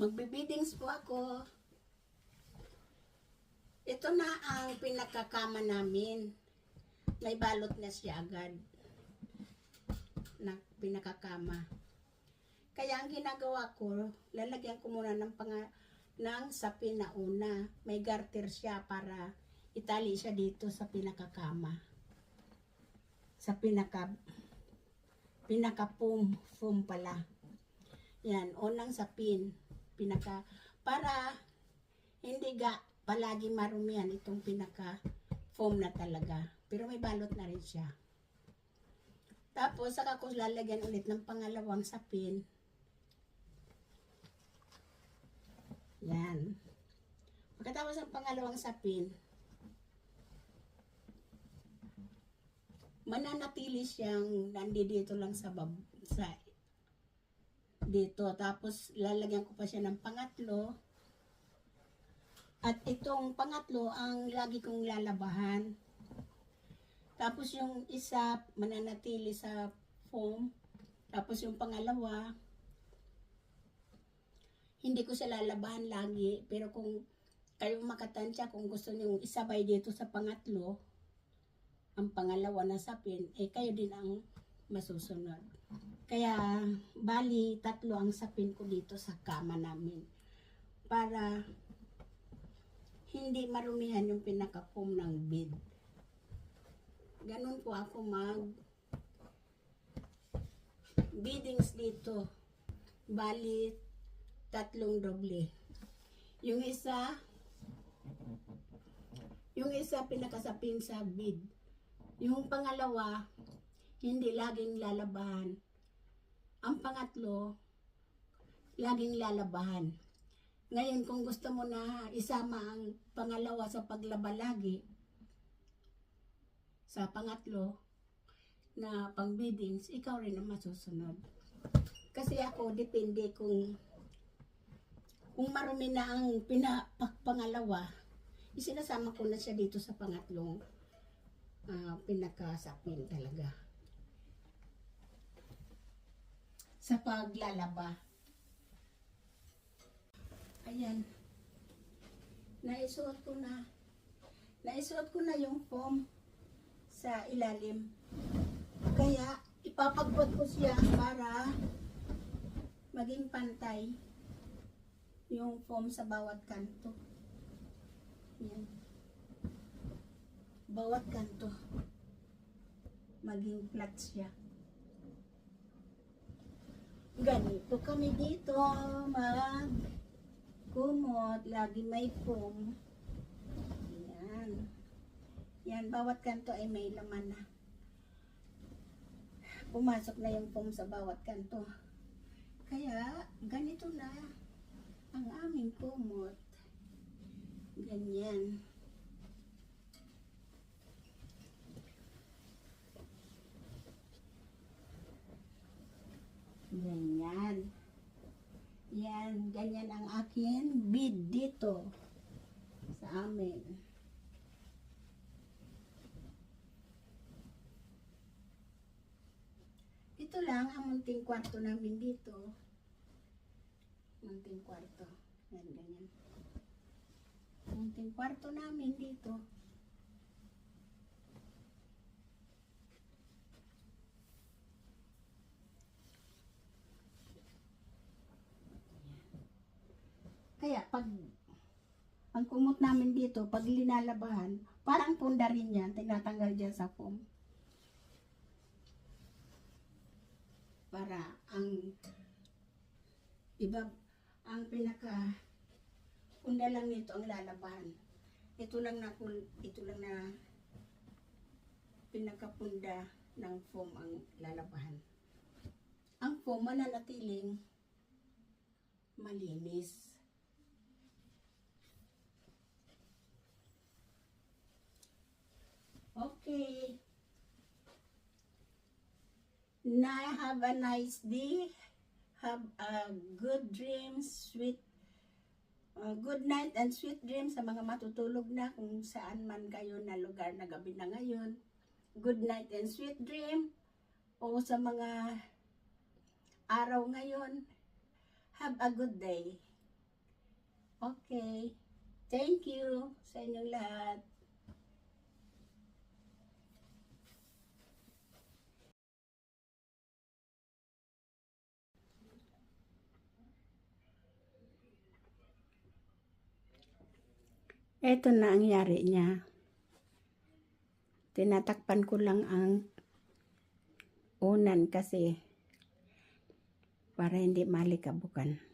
Magbibidings po ako. Ito na ang pinakakama namin. May balot na siya agad. Na pinakakama. Kaya ang ginagawa ko, lalagyan ko muna ng panga, ng sapin na una. May garter siya para itali siya dito sa pinakakama. Sa pinaka pinaka foam, foam pala. Yan, unang sapin. Pinaka, para hindi ga palagi marumihan itong pinaka foam na talaga. Pero may balot na rin siya. Tapos, saka ko lalagyan ulit ng pangalawang sapin. Yan. Pagkatapos ng pangalawang sapin, mananatili siyang nandito lang sa bab sa dito. Tapos lalagyan ko pa siya ng pangatlo. At itong pangatlo ang lagi kong lalabahan. Tapos yung isa mananatili sa foam. Tapos yung pangalawa hindi ko siya lalabahan lagi. Pero kung kayo makatansya, kung gusto niyo isabay dito sa pangatlo, ang pangalawa na sapin, eh kayo din ang masusunod. Kaya, bali, tatlo ang sapin ko dito sa kama namin. Para hindi marumihan yung pinaka-foam ng bed. Ganun po ako mag biddings dito. Bali, tatlong doble. Yung isa, yung isa pinakasapin sa bid. Yung pangalawa, hindi laging lalabahan. Ang pangatlo, laging lalabahan. Ngayon, kung gusto mo na isama ang pangalawa sa paglaba lagi, sa pangatlo, na pang biddings, ikaw rin ang masusunod. Kasi ako, depende kung kung marumi na ang pinapangalawa, isinasama ko na siya dito sa pangatlong ah, pinakasapin talaga. Sa paglalaba. Ayan. Naisuot ko na. Naisuot ko na yung foam sa ilalim. Kaya, ipapagpot ko siya para maging pantay yung foam sa bawat kanto. Yan. Bawat kanto. Maging flat siya. Ganito kami dito mag kumot. Lagi may foam. Yan. Yan, bawat kanto ay may laman na. Pumasok na yung foam sa bawat kanto. Kaya, ganito na ang aming kumot. Ganyan. Ganyan. Yan, ganyan ang akin bid dito sa amin. Ito lang ang munting kwarto namin dito munting kwarto. Yan, ganyan. Munting kwarto namin dito. Kaya pag ang kumot namin dito, pag linalabahan, parang punda rin yan, tinatanggal dyan sa foam. Para ang iba ang pinaka punda lang nito ang lalabahan. Ito lang na ito lang na pinakapunda ng foam ang lalabahan. Ang foam mananatiling malinis. Okay. Na have a nice day. Have a good dreams, sweet uh, good night and sweet dreams sa mga matutulog na kung saan man kayo na lugar na gabi na ngayon. Good night and sweet dream. O sa mga araw ngayon, have a good day. Okay. Thank you sa inyong lahat. Ito na ang yari niya. Tinatakpan ko lang ang unan kasi para hindi malikabukan.